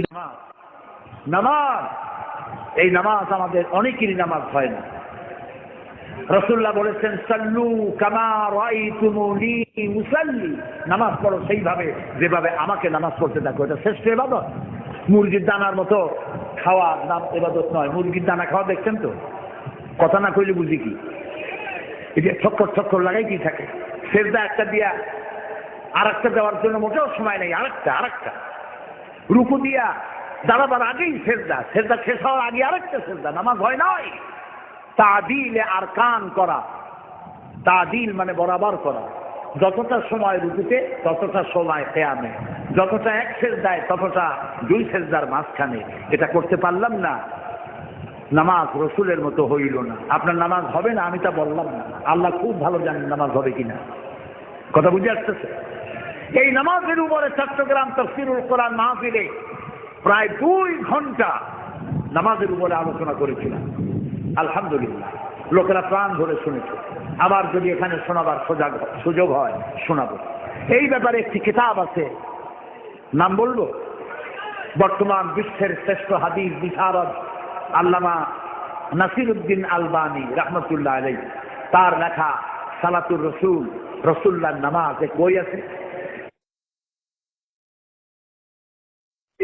নামাজ। নামাজ। এই নামাজ আমাদের অনেকেরই নামাজ হয় না। রসুল্লাহ বলেছেন, সাল্লু কামা রাইতুমুনি মুসাল্লি নামাজ পড়ো সেইভাবে, যেভাবে আমাকে নামাজ পড়তে দেখো, এটা শ্রেষ্ঠ এবাদত মুরগির দানার মতো খাওয়া নাম এবাদত নয়। মুরগির দানা খাওয়া দেখছেন তো? কথা না কইলে বুঝি কি? যে ছক্কর ছক্কর কি থাকে? সেজদা একটা দিয়া আর একটা দেওয়ার জন্য মোটেও সময় নেই। আরেকটা আরেকটা। রুকু দিয়া দাঁড়াবার আগেই সেজদা। সেজদা শেষ হওয়ার আগে আরেকটা সেজদা, নামাজ হয় নয় তাদিলে আর কান করা। তাদিল মানে বরাবর করা। যতটা সময় রুকুতে, ততটা সময় খেয়ামে যতটা এক সেজদায়, ততটা দুই সেজদার মাঝখানে। এটা করতে পারলাম না। নামাজ রসুলের মতো হইল না। আপনার নামাজ হবে না, আমি তা বললাম না। আল্লাহ খুব ভালো জানেন নামাজ হবে কিনা। কথা বুঝে আসতেছে? এই নামাজের উপরে চট্টগ্রাম তফসিরুল কোরআন মাহফিলে প্রায় দুই ঘণ্টা নামাজের উপরে আলোচনা করেছিলাম। আলহামদুলিল্লাহ। লোকেরা প্রাণ ধরে শুনেছে। আবার যদি এখানে শোনাবার সোজাগ সুযোগ হয়, শোনাবো। এই ব্যাপারে একটি কিতাব আছে। নাম বলব? বর্তমান বিশ্বের শ্রেষ্ঠ হাদিস বিশারদ আল্লামা নাসির উদ্দিন আলবানী রহমতুল্লাহ আলাই তার লেখা সালাতুর রসুল রসুল্লাহ নামাজ বই আছে?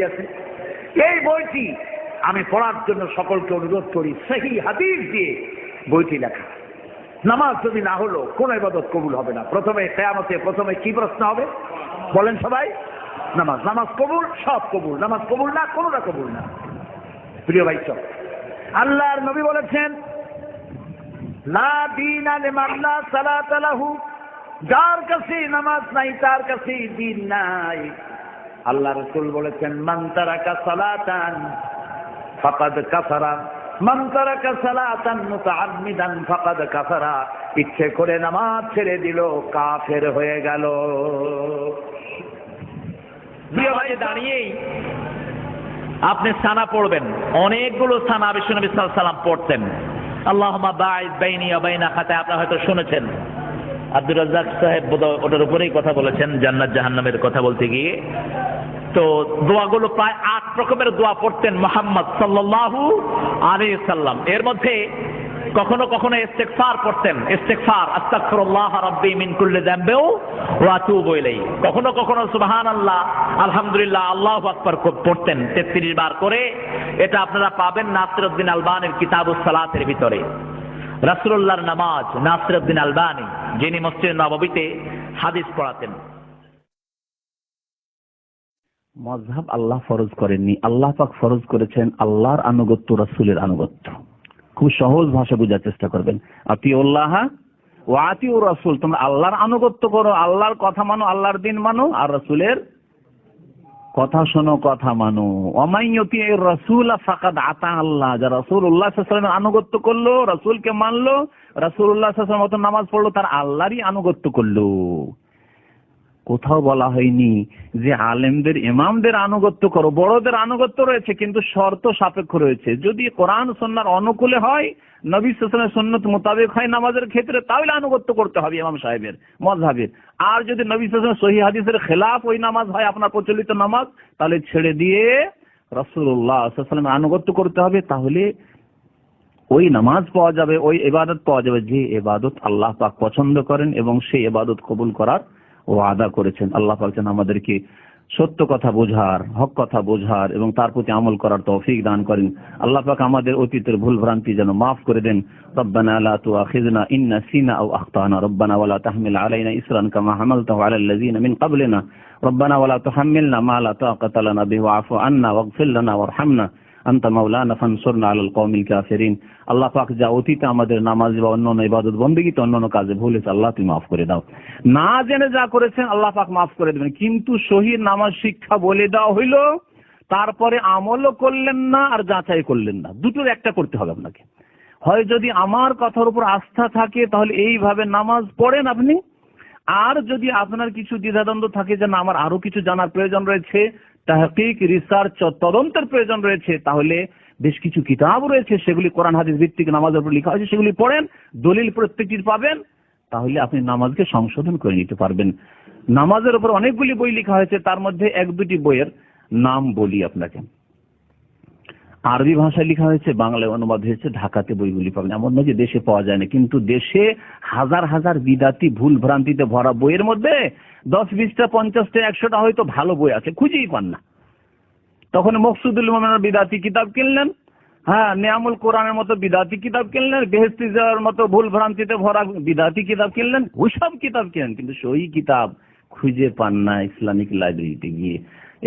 আছে। এই বইটি আমি পড়ার জন্য সকলকে অনুরোধ করি সেই হাদিস দিয়ে বইটি লেখা। নামাজ যদি না হলো, কোন ইবাদত কবুল হবে না। প্রথমে কেয়ামতে প্রথমে কি প্রশ্ন হবে? বলেন সবাই। নামাজ নামাজ কবুল, সব কবুল। নামাজ কবুল না, কোনটা কবুল না। প্রিয় ভাই সব আল্লাহর নবী বলেছেন যার কাছে নামাজ নাই, তার কাছে দিন নাই। আল্লাহ রসুল বলেছেন, মান তারাকা সালাতান, ফাকাদ কাফারা। মান তারাকা সালাতান মুতাআম্মিদান, ফাকাদ কাফারা। ইচ্ছে করে নামাজ ছেড়ে দিল, কাফের হয়ে গেল। দাঁড়িয়েই আপনি সানা পড়বেন। অনেকগুলো সানা বিশ্বনবী সাল্লাম পড়তেন। আল্লাহুম্মা বাঈদ বাইনি ওয়া বাইনা খাতায় আপনারা হয়তো শুনেছেন। আব্দুর রাজ্জাক সাহেব ওটার উপরেই কথা বলেছেন, জান্নাত জাহান্নামের কথা বলতে গিয়ে। তো দোয়াগুলো প্রায় আট রকমের দোয়া পড়তেন মোহাম্মদ সাল্লাল্লাহু আলাইহি সাল্লাম এর মধ্যে কখনো কখনো ইস্তেগফার পড়তেন, ইস্তেগফার, আস্তাগফিরুল্লাহ রাব্বি মিন কুল্লি যামবিও ওয়া আতুবু ইলাইহি। কখনো কখনো সুবহানাল্লাহ, আলহামদুলিল্লাহ, আল্লাহু আকবার পড়তেন 33 বার করে। এটা আপনারা পাবেন নাসিরউদ্দিন আলবানির কিতাবুস সালাতের ভিতরে। রাসূলুল্লাহর নামাজ নাসিরউদ্দিন আলবানি, যিনি মসজিদ নববীতে হাদিস পড়াতেন। মজহাব আল্লাহ ফরজ করেননি। আল্লাহ পাক ফরজ করেছেন আল্লাহর আনুগত্য, রাসূলের আনুগত্য। খুব সহজ ভাষা বোঝার চেষ্টা করবেন। আতি উল্লাহ ও আতি ও রাসুল, তোমরা আল্লাহর আনুগত্য করো, আল্লাহর কথা মানো, আল্লাহর দিন মানো, আর রাসূলের কথা শোনো, কথা মানো। অমাইয়তি রসুল ফাকাদ আতা আল্লাহ। যা রসুল আলাইহি আনুগত্য করল, রসুলকে মানলো রসুল উল্লাহ আলাইহি মতো নামাজ পড়ল, তার আল্লাহরই আনুগত্য করল। কোথাও বলা হয়নি যে আলেমদের, ইমামদের আনুগত্য করো, বড়দের আনুগত্য রয়েছে, কিন্তু শর্ত সাপেক্ষ রয়েছে। যদি কোরআন সন্ন্যার অনুকূলে হয়, নবী সালামের সন্ন্যত মোতাবেক হয় নামাজের ক্ষেত্রে, তাহলে আনুগত্য করতে হবে ইমাম সাহেবের, মজহাবের। আর যদি নবী সালামের সহি হাদিসের খেলাফ ওই নামাজ হয় আপনার প্রচলিত নামাজ, তাহলে ছেড়ে দিয়ে রসুল্লাহ সাল্লামের আনুগত্য করতে হবে, তাহলে ওই নামাজ পাওয়া যাবে, ওই এবাদত পাওয়া যাবে যে এবাদত আল্লাহ পাক পছন্দ করেন এবং সেই এবাদত কবুল করার ও আদা করেছেন। আল্লাহ পাক যেন আমাদেরকে সত্য কথা বোঝার, হক কথা বোঝার এবং তার প্রতি আমল করার তৌফিক দান করেন। আল্লাহ পাক আমাদের অতীতের ভুল ভ্রান্তি যেন মাফ করে দেন। রব্বানা লা তুআখিযনা ইন নাসিনা আও আখতানা। রব্বানা ওয়ালা তাহমিল আলাইনা ইসরান কামা হামালতাহু আলা আল্লাযিনা মিন ক্বাবলিনা। রব্বানা ওয়ালা তুহাম্মিলনা মা লা তাকাতা লানা বিহি ওয়া'ফু আন্না ওয়াগফির লানা ওয়ারহামনা। আন্তা মাওলানা ফানসুরনা আলাল কওমিল কাফিরিন। আল্লাহ পাক যা অতীতে আমাদের নামাজ বা অন্যান্য ইবাদত বন্দেগীতে অন্যান্য কাজে ভুলেছে আল্লাহ তুমি মাফ করে দাও। না জেনে যা করেছেন, আল্লাহ পাক মাফ করে দেবেন। কিন্তু শহীদ নামাজ শিক্ষা বলে দেওয়া হইল, তারপরে আমলও করলেন না আর যাচাই করলেন না। দুটোর একটা করতে হবে আপনাকে। হয় যদি আমার কথার উপর আস্থা থাকে, তাহলে এইভাবে নামাজ পড়েন আপনি। আর যদি আপনার কিছু দ্বিধাদ্বন্দ্ব থাকে যে না, আমার আরও কিছু জানার প্রয়োজন রয়েছে তাহকিক রিসার্চ তদন্তের প্রয়োজন রয়েছে, তাহলে বেশ কিছু কিতাব রয়েছে, সেগুলি কোরআন, হাদিস ভিত্তিক নামাজের উপর লেখা হয়েছে, সেগুলি পড়েন, দলিল প্রত্যেকটির পাবেন, তাহলে আপনি নামাজকে সংশোধন করে নিতে পারবেন। নামাজের উপর অনেকগুলি বই লেখা হয়েছে, তার মধ্যে এক দুটি বইয়ের নাম বলি আপনাকে। আরবি ভাষায় লেখা হয়েছে, বাংলায় অনুবাদ হয়েছে, ঢাকাতে বইগুলি পাবেন। এমন নয় যে দেশে পাওয়া যায় না, কিন্তু দেশে হাজার হাজার বিদাতি ভুল ভ্রান্তিতে ভরা বইয়ের মধ্যে দশ বিশটা, পঞ্চাশটা, একশোটা হয়তো ভালো বই আছে, খুঁজেই পান না। তখন মকসুদুল মোমেনের বিদাতি কিতাব কিনলেন হ্যাঁ নিয়ামুল কোরআনের মতো বিদাতি কিতাব কিনলেন যাওয়ার মতো ভুল ভ্রান্তিতে ভরা বিদাতি কিতাব কিনলেন, ওইসব কিতাব কিনেন, কিন্তু সই কিতাব খুঁজে পান না ইসলামিক লাইব্রেরিতে গিয়ে।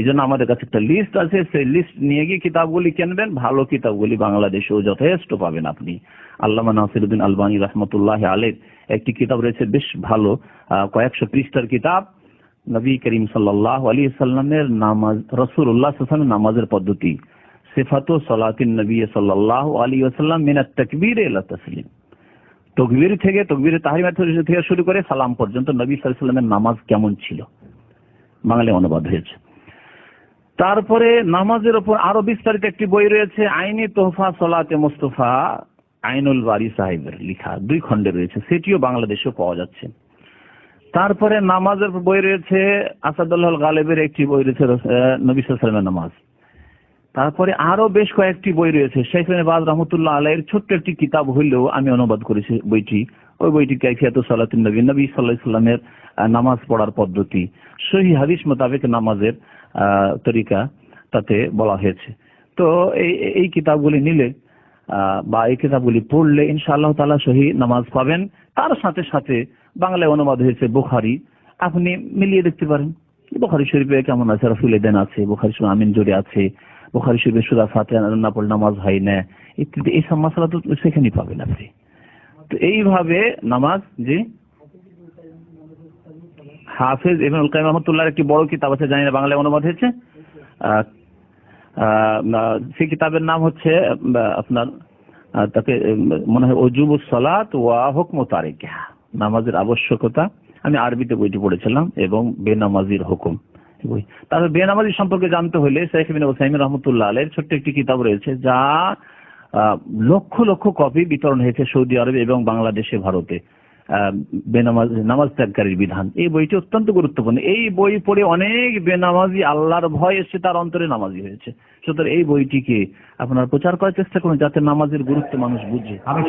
এই জন্য আমাদের কাছে একটা লিস্ট আছে, সেই লিস্ট নিয়ে গিয়ে কিতাবগুলি কিনবেন, ভালো কিতাবগুলি বাংলাদেশেও যথেষ্ট পাবেন আপনি। আল্লামা নাসিরুদ্দিন আলবানী রহমতুল্লাহ আলের একটি কিতাব রয়েছে বেশ ভালো কয়েকশো পৃষ্ঠার কিতাব। নবী করিম সাল্লাহ আলী সাল্লামের নামাজ রসুল্লাহ নামাজের পদ্ধতি। সিফাতু সলাতিন নবী সাল্লাহ আলী আসাল্লাম মিনাত তকবীর তসলিম। তকবীর থেকে, তকবীর তাহরিমা থেকে শুরু করে সালাম পর্যন্ত নবী সাল্লামের নামাজ কেমন ছিল? বাঙালি অনুবাদ হয়েছে। তারপরে নামাজের ওপর আরও বিস্তারিত একটি বই রয়েছে, আইনি তোহফা সলাতে মোস্তফা আইনুল বারি সাহেবের লিখা। দুই খণ্ডে রয়েছে, সেটিও বাংলাদেশেও পাওয়া যাচ্ছে। তারপরে নামাজের বই রয়েছে আসাদুল্লাহ গালেবের একটি বই রয়েছে নবী সালামের নামাজ। তারপরে আরও বেশ কয়েকটি বই রয়েছে। শেখ বাজ রহমতুল্লাহ আলাইয়ের ছোট্ট একটি কিতাব হইলেও আমি অনুবাদ করেছি বইটি। ওই বইটি কাইফিয়াত সালাতুন নবী। নবী সাল্লাহ সাল্লামের নামাজ পড়ার পদ্ধতি। সহি হাদিস মোতাবেক নামাজের তরিকা তাতে বলা হয়েছে। তো এই এই কিতাবগুলি নিলে বা এই কিতাবগুলি পড়লে ইনশাআল্লাহ তালা সহি নামাজ পাবেন। তার সাথে সাথে বাংলায় অনুবাদ হয়েছে বুখারি। আপনি মিলিয়ে দেখতে পারেন। বুখারি শরীফে কেমন আছে? রফুল দেন আছে। বুখারি শরীফ আমিন জোরে আছে। বুখারি শরীফে সুরা ফাতে না পড়লে নামাজ হয় না। ইত্যাদি, এই সব মশলা তো সেখানেই পাবেন আপনি। তো এইভাবে নামাজ জি হাফেজ ইবনুল কাইম রহমতুল্লাহর একটি বড় কিতাব আছে, জানি না বাংলায় অনুবাদ হয়েছে। সেই কিতাবের নাম হচ্ছে আপনার তাকে মনে হয় অজুবুস সালাত ওয়া হুকম তারিকা নামাজের আবশ্যকতা। আমি আরবিতে বইটি পড়েছিলাম এবং বেনামাজির হুকুম। বই। তারপর বেনামাজি সম্পর্কে জানতে হলে শেখ বিন ওসাইম রহমতুল্লাহ আলের ছোট্ট একটি কিতাব রয়েছে, যা লক্ষ লক্ষ কপি বিতরণ হয়েছে সৌদি আরবে এবং বাংলাদেশে, ভারতে। বেনামাজ, নামাজ ত্যাগকারীর বিধান। এই বইটি অত্যন্ত গুরুত্বপূর্ণ। এই বই পড়ে অনেক বেনামাজি আল্লাহর ভয় এসে তার অন্তরে নামাজি হয়েছে। সুতরাং এই বইটিকে আপনার প্রচার করার চেষ্টা করুন যাতে নামাজের গুরুত্ব মানুষ বুঝে। আমি